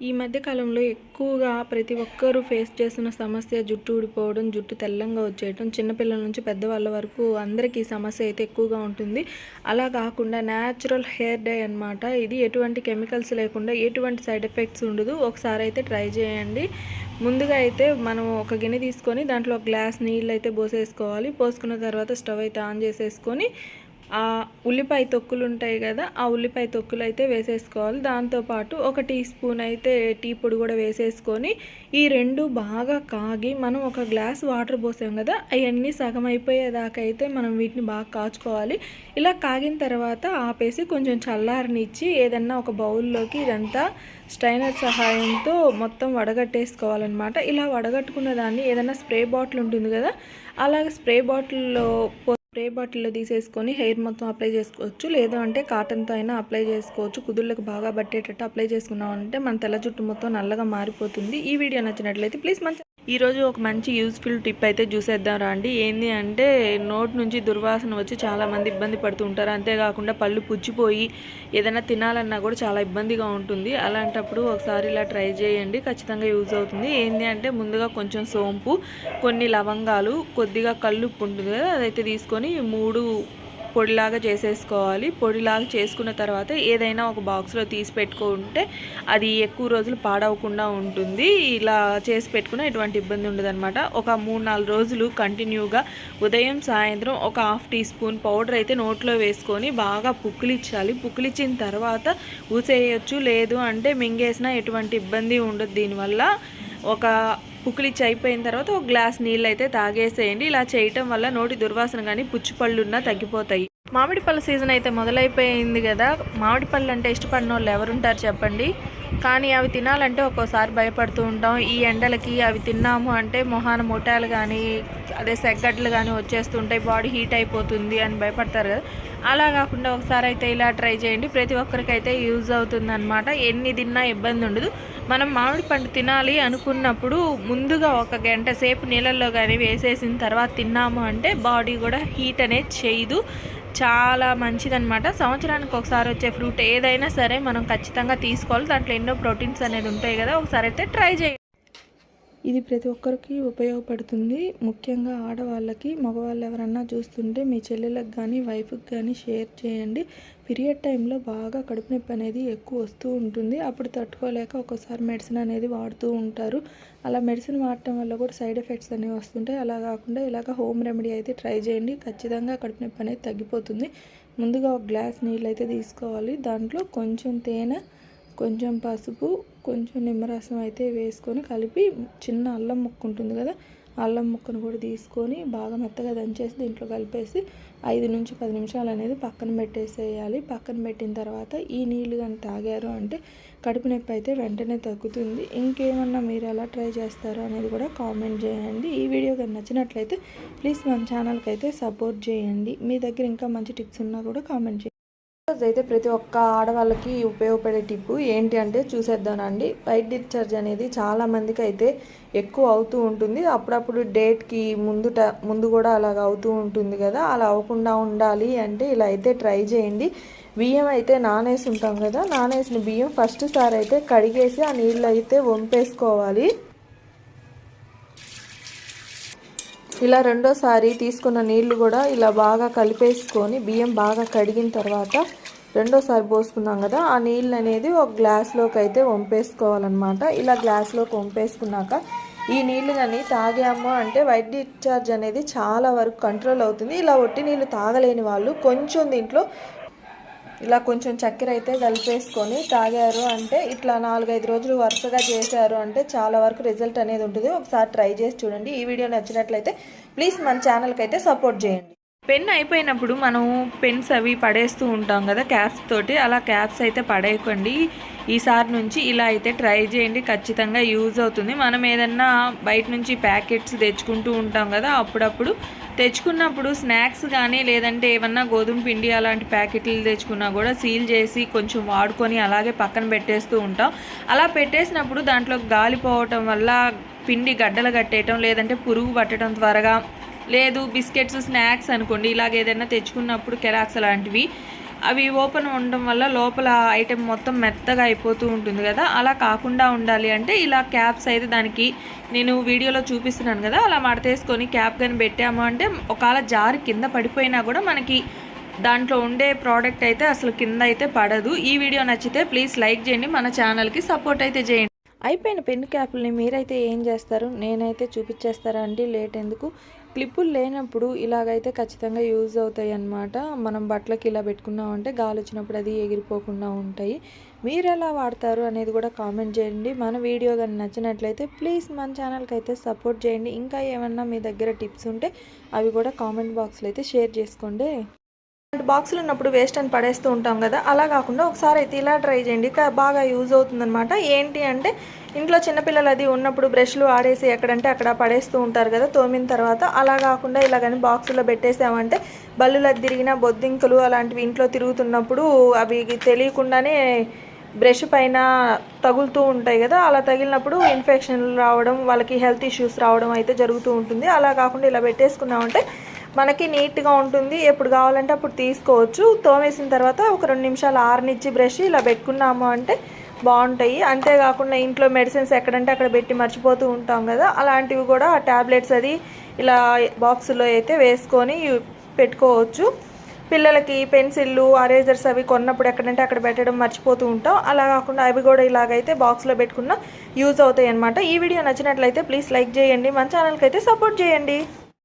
ఈ మధ్య కాలంలో ఎక్కువగా ప్రతి ఒక్కరూ ఫేస్ చేస్తున్న సమస్య జుట్టు ఊడిపోవడం జుట్టు తెల్లంగా వచ్చేయటం చిన్నపిల్లల నుంచి పెద్దవాళ్ళ వరకు అందరికీ సమస్య అయితే ఎక్కువగా ఉంటుంది. అలా కాకుండా న్యాచురల్ హెయిర్ డై అన్నమాట. ఇది ఎటువంటి కెమికల్స్ లేకుండా ఎటువంటి సైడ్ ఎఫెక్ట్స్ ఉండదు. ఒకసారి అయితే ట్రై చేయండి. ముందుగా అయితే మనం ఒక గిన్నె తీసుకొని దాంట్లో ఒక గ్లాస్ నీళ్ళు అయితే పోసేసుకోవాలి. పోసుకున్న తర్వాత స్టవ్ అయితే ఆన్ చేసేసుకొని ఆ ఉల్లిపాయ తొక్కులు ఉంటాయి కదా ఆ ఉల్లిపాయ తొక్కులు అయితే వేసేసుకోవాలి. దాంతోపాటు ఒక టీ స్పూన్ అయితే టీ పొడి కూడా వేసేసుకొని ఈ రెండు బాగా కాగి మనం ఒక గ్లాస్ వాటర్ పోసాం కదా అవన్నీ సగం అయిపోయేదాకైతే మనం వీటిని బాగా కాచుకోవాలి. ఇలా కాగిన తర్వాత ఆపేసి కొంచెం చల్లారనిచ్చి ఏదన్నా ఒక బౌల్లోకి ఇదంతా స్ట్రైనర్ సహాయంతో మొత్తం వడగట్టేసుకోవాలన్నమాట. ఇలా వడగట్టుకున్న దాన్ని ఏదైనా స్ప్రే బాటిల్ ఉంటుంది కదా అలాగే స్ప్రే బాటిల్లో స్ప్రే బాటిల్లో తీసేసుకొని హెయిర్ మొత్తం అప్లై చేసుకోవచ్చు. లేదా అంటే కాటన్తో అయినా అప్లై చేసుకోవచ్చు. కుదుళ్ళకు బాగా పట్టేటట్టు అప్లై చేసుకున్నామంటే మన తెల్ల జుట్టు మొత్తం నల్లగా మారిపోతుంది. ఈ వీడియో నచ్చినట్లయితే ప్లీజ్ మంచి ఈరోజు ఒక మంచి యూస్ఫుల్ టిప్ అయితే చూసేద్దాం రండి. ఏంది అంటే నోటి నుంచి దుర్వాసన వచ్చి చాలామంది ఇబ్బంది పడుతూ ఉంటారు. అంతేకాకుండా పళ్ళు పుచ్చిపోయి ఏదైనా తినాలన్నా కూడా చాలా ఇబ్బందిగా ఉంటుంది. అలాంటప్పుడు ఒకసారి ఇలా ట్రై చేయండి. ఖచ్చితంగా యూజ్ అవుతుంది. ఏంది అంటే ముందుగా కొంచెం సోంపు కొన్ని లవంగాలు కొద్దిగా కల్లుప్పు ఉంటుంది కదా అదైతే తీసుకొని మూడు పొడిలాగా చేసేసుకోవాలి. పొడిలాగా చేసుకున్న తర్వాత ఏదైనా ఒక బాక్స్లో తీసి పెట్టుకుంటే అది ఎక్కువ రోజులు పాడవకుండా ఉంటుంది. ఇలా చేసి పెట్టుకున్న ఎటువంటి ఇబ్బంది ఉండదన్నమాట. ఒక మూడు నాలుగు రోజులు కంటిన్యూగా ఉదయం సాయంత్రం ఒక హాఫ్ టీ స్పూన్ పౌడర్ అయితే నోట్లో వేసుకొని బాగా పుక్కిలిచ్చాలి. పుక్కిలిచ్చిన తర్వాత ఊసేయచ్చు. లేదు అంటే మింగేసినా ఎటువంటి ఇబ్బంది ఉండదు. దీనివల్ల ఒక పుక్కిలిచ్చి అయిపోయిన తర్వాత ఒక గ్లాస్ నీళ్ళు అయితే తాగేసేయండి. ఇలా చేయటం వల్ల నోటి దుర్వాసన కానీ పుచ్చిపళ్ళున్నా తగ్గిపోతాయి. మామిడి పళ్ళ సీజన్ అయితే మొదలైపోయింది కదా. మామిడి పళ్ళు అంటే ఇష్టపడిన వాళ్ళు ఎవరుంటారు చెప్పండి? కానీ అవి తినాలంటే ఒక్కోసారి భయపడుతూ ఉంటాం. ఈ ఎండలకి అవి తిన్నాము అంటే మొహాన మొటాలు కానీ అదే సెగ్గడ్లు కానీ వచ్చేస్తుంటాయి బాడీ హీట్ అయిపోతుంది అని భయపడతారు కదా. అలా కాకుండా ఒకసారి అయితే ఇలా ట్రై చేయండి. ప్రతి ఒక్కరికైతే యూజ్ అవుతుంది ఎన్ని తిన్నా ఇబ్బంది ఉండదు మనం మామిడి పండు తినాలి అనుకున్నప్పుడు ముందుగా ఒక గంట సేపు నీళ్ళల్లో కానీ వేసేసిన తర్వాత తిన్నాము అంటే బాడీ కూడా హీట్ అనేది చేయదు. చాలా మంచిదనమాట సంవత్సరానికి ఒకసారి వచ్చే ఫ్రూట్ ఏదైనా సరే మనం ఖచ్చితంగా తీసుకోవాలి. దాంట్లో ఎన్నో ప్రోటీన్స్ అనేది ఉంటాయి కదా ఒకసారి అయితే ట్రై చేయండి ఇది ప్రతి ఒక్కరికి ఉపయోగపడుతుంది. ముఖ్యంగా ఆడవాళ్ళకి మగవాళ్ళు ఎవరన్నా చూస్తుంటే మీ చెల్లెలకు కానీ వైఫ్కి కానీ షేర్ చేయండి. పీరియడ్ టైంలో బాగా కడుపు నొప్పి అనేది ఎక్కువ వస్తూ ఉంటుంది. అప్పుడు తట్టుకోలేక ఒక్కోసారి మెడిసిన్ అనేది వాడుతూ ఉంటారు. అలా మెడిసిన్ వాడటం వల్ల కూడా సైడ్ ఎఫెక్ట్స్ అనేవి వస్తుంటాయి. అలా కాకుండా ఇలాగ హోమ్ రెమెడీ అయితే ట్రై చేయండి. ఖచ్చితంగా కడుపు నొప్పి అనేది తగ్గిపోతుంది. ముందుగా ఒక గ్లాస్ నీళ్ళు అయితే తీసుకోవాలి. దాంట్లో కొంచెం తేనె కొంచెం పసుపు కొంచెం నిమ్మరసం అయితే వేసుకొని కలిపి చిన్న అల్లం ముక్క ఉంటుంది కదా అల్లం ముక్కను కూడా తీసుకొని బాగా మెత్తగా దంచేసి దీంట్లో కలిపేసి ఐదు నుంచి పది నిమిషాలు అనేది పక్కన పెట్టేసేయాలి. పక్కన పెట్టిన తర్వాత ఈ నీళ్ళు కానీ తాగారు అంటే కడుపు నొప్పి అయితే వెంటనే తగ్గుతుంది. ఇంకేమన్నా మీరు ఎలా ట్రై చేస్తారో అనేది కూడా కామెంట్ చేయండి. ఈ వీడియో కానీ నచ్చినట్లయితే ప్లీజ్ మన ఛానల్కి అయితే సపోర్ట్ చేయండి. మీ దగ్గర ఇంకా మంచి టిప్స్ ఉన్నా కూడా కామెంట్ చేయండి. అయితే ప్రతి ఒక్క ఆడవాళ్ళకి ఉపయోగపడే టిప్పు ఏంటి అంటే చూసేద్దానండి వైట్ డిశ్చార్జ్ అనేది చాలా మందికి అయితే ఎక్కువ అవుతూ ఉంటుంది. అప్పుడప్పుడు డేట్కి ముందుట ముందు కూడా అలాగ అవుతూ ఉంటుంది కదా. అలా అవ్వకుండా ఉండాలి అంటే ఇలా అయితే ట్రై చేయండి. బియ్యం అయితే నానేసి ఉంటాం కదా. నానేసిన బియ్యం ఫస్ట్ సారి అయితే కడిగేసి ఆ నీళ్ళు అయితే వంపేసుకోవాలి. ఇలా రెండోసారి తీసుకున్న నీళ్ళు కూడా ఇలా బాగా కలిపేసుకొని బియ్యం బాగా కడిగిన తర్వాత రెండోసారి పోసుకున్నాం కదా ఆ నీళ్ళు అనేది ఒక గ్లాస్లోకి అయితే వంపేసుకోవాలన్నమాట. ఇలా గ్లాస్లోకి వంపేసుకున్నాక ఈ నీళ్ళు కానీ తాగాము అంటే వైట్ డిశ్చార్జ్ అనేది చాలా వరకు కంట్రోల్ అవుతుంది. ఇలా ఒట్టి నీళ్ళు తాగలేని వాళ్ళు కొంచెం దీంట్లో ఇలా కొంచెం చక్కెర అయితే కలిపేసుకొని తాగారు అంటే ఇట్లా నాలుగైదు రోజులు వరుసగా చేశారు అంటే చాలా వరకు రిజల్ట్ అనేది ఉంటుంది. ఒకసారి ట్రై చేసి చూడండి. ఈ వీడియో నచ్చినట్లయితే ప్లీజ్ మన ఛానల్కి అయితే సపోర్ట్ చేయండి. పెన్ అయిపోయినప్పుడు మనం పెన్స్ అవి పడేస్తూ ఉంటాం కదా క్యాప్స్ తోటి. అలా క్యాప్స్ అయితే పడేయకండి. ఈసారి నుంచి ఇలా అయితే ట్రై చేయండి ఖచ్చితంగా యూజ్ అవుతుంది. మనం ఏదన్నా బయట నుంచి ప్యాకెట్స్ తెచ్చుకుంటూ ఉంటాం కదా అప్పుడప్పుడు తెచ్చుకున్నప్పుడు స్నాక్స్ కానీ లేదంటే ఏమన్నా గోధుమ పిండి అలాంటి ప్యాకెట్లు తెచ్చుకున్నా కూడా సీల్ చేసి కొంచెం వాడుకొని అలాగే పక్కన పెట్టేస్తూ ఉంటాం. అలా పెట్టేసినప్పుడు దాంట్లో గాలిపోవటం వల్ల పిండి గడ్డలు కట్టేయటం లేదంటే పురుగు పట్టడం త్వరగా లేదు. బిస్కెట్స్ స్నాక్స్ అనుకోండి ఇలాగ ఏదైనా తెచ్చుకున్నప్పుడు కెరాక్స్ అలాంటివి అవి ఓపెన్ ఉండడం వల్ల లోపల ఐటెం మొత్తం మెత్తగా అయిపోతూ ఉంటుంది కదా. అలా కాకుండా ఉండాలి అంటే ఇలా క్యాప్స్ అయితే దానికి నేను వీడియోలో చూపిస్తున్నాను కదా. అలా మడతేసుకొని క్యాప్ కానీ పెట్టాము అంటే ఒకవేళ జారి కింద పడిపోయినా కూడా మనకి దాంట్లో ఉండే ప్రోడక్ట్ అయితే అసలు కింద అయితే పడదు. ఈ వీడియో నచ్చితే ప్లీజ్ లైక్ చేయండి. మన ఛానల్కి సపోర్ట్ అయితే చేయండి. అయిపోయిన పెన్ క్యాప్లని మీరైతే ఏం చేస్తారు? నేనైతే చూపించేస్తారా అండి? లేట్ ఎందుకు? క్లిప్పులు లేనప్పుడు ఇలాగైతే ఖచ్చితంగా యూజ్ అవుతాయి అన్నమాట మనం బట్టలకి ఇలా పెట్టుకున్నామంటే గాలి వచ్చినప్పుడు అది ఎగిరిపోకుండా ఉంటాయి. మీరు ఎలా వాడతారు అనేది కూడా కామెంట్ చేయండి. మన వీడియో కానీ నచ్చినట్లయితే ప్లీజ్ మన ఛానల్కి అయితే సపోర్ట్ చేయండి. ఇంకా ఏమన్నా మీ దగ్గర టిప్స్ ఉంటే అవి కూడా కామెంట్ బాక్స్లో అయితే షేర్ చేసుకోండి. ఇలాంటి బాక్సులు ఉన్నప్పుడు వేస్ట్ అని పడేస్తూ ఉంటాం కదా అలా కాకుండా ఒకసారి అయితే ఇలా ట్రై చేయండి. బాగా యూజ్ అవుతుందనమాట ఏంటి అంటే ఇంట్లో చిన్నపిల్లలు అది ఉన్నప్పుడు బ్రష్లు ఆడేసి ఎక్కడంటే అక్కడ పడేస్తూ ఉంటారు కదా తోమిన తర్వాత అలా కాకుండా ఇలా కానీ బాక్సులో పెట్టేసామంటే బల్లులు తిరిగిన బొద్దింకలు అలాంటివి ఇంట్లో తిరుగుతున్నప్పుడు అవి తెలియకుండానే బ్రష్ పైన తగులుతూ ఉంటాయి కదా అలా తగిలినప్పుడు ఇన్ఫెక్షన్లు రావడం వాళ్ళకి హెల్త్ ఇష్యూస్ రావడం అయితే జరుగుతూ ఉంటుంది. అలా కాకుండా ఇలా పెట్టేసుకున్నామంటే మనకి నీట్గా ఉంటుంది. ఎప్పుడు కావాలంటే అప్పుడు తీసుకోవచ్చు. తోమేసిన తర్వాత ఒక రెండు నిమిషాలు ఆరనిచ్చి బ్రష్ ఇలా పెట్టుకున్నాము అంటే బాగుంటాయి. అంతేకాకుండా ఇంట్లో మెడిసిన్స్ ఎక్కడంటే అక్కడ పెట్టి మర్చిపోతూ ఉంటాం కదా. అలాంటివి కూడా ట్యాబ్లెట్స్ అది ఇలా బాక్సులో అయితే వేసుకొని పెట్టుకోవచ్చు. పిల్లలకి పెన్సిళ్ళు అరేజర్స్ అవి కొన్నప్పుడు ఎక్కడంటే అక్కడ పెట్టడం మర్చిపోతూ ఉంటాం. అలా కాకుండా అవి కూడా ఇలాగైతే బాక్స్లో పెట్టుకున్న యూజ్ అవుతాయి అనమాట ఈ వీడియో నచ్చినట్లయితే ప్లీజ్ లైక్ చేయండి. మన ఛానల్కి అయితే సపోర్ట్ చేయండి.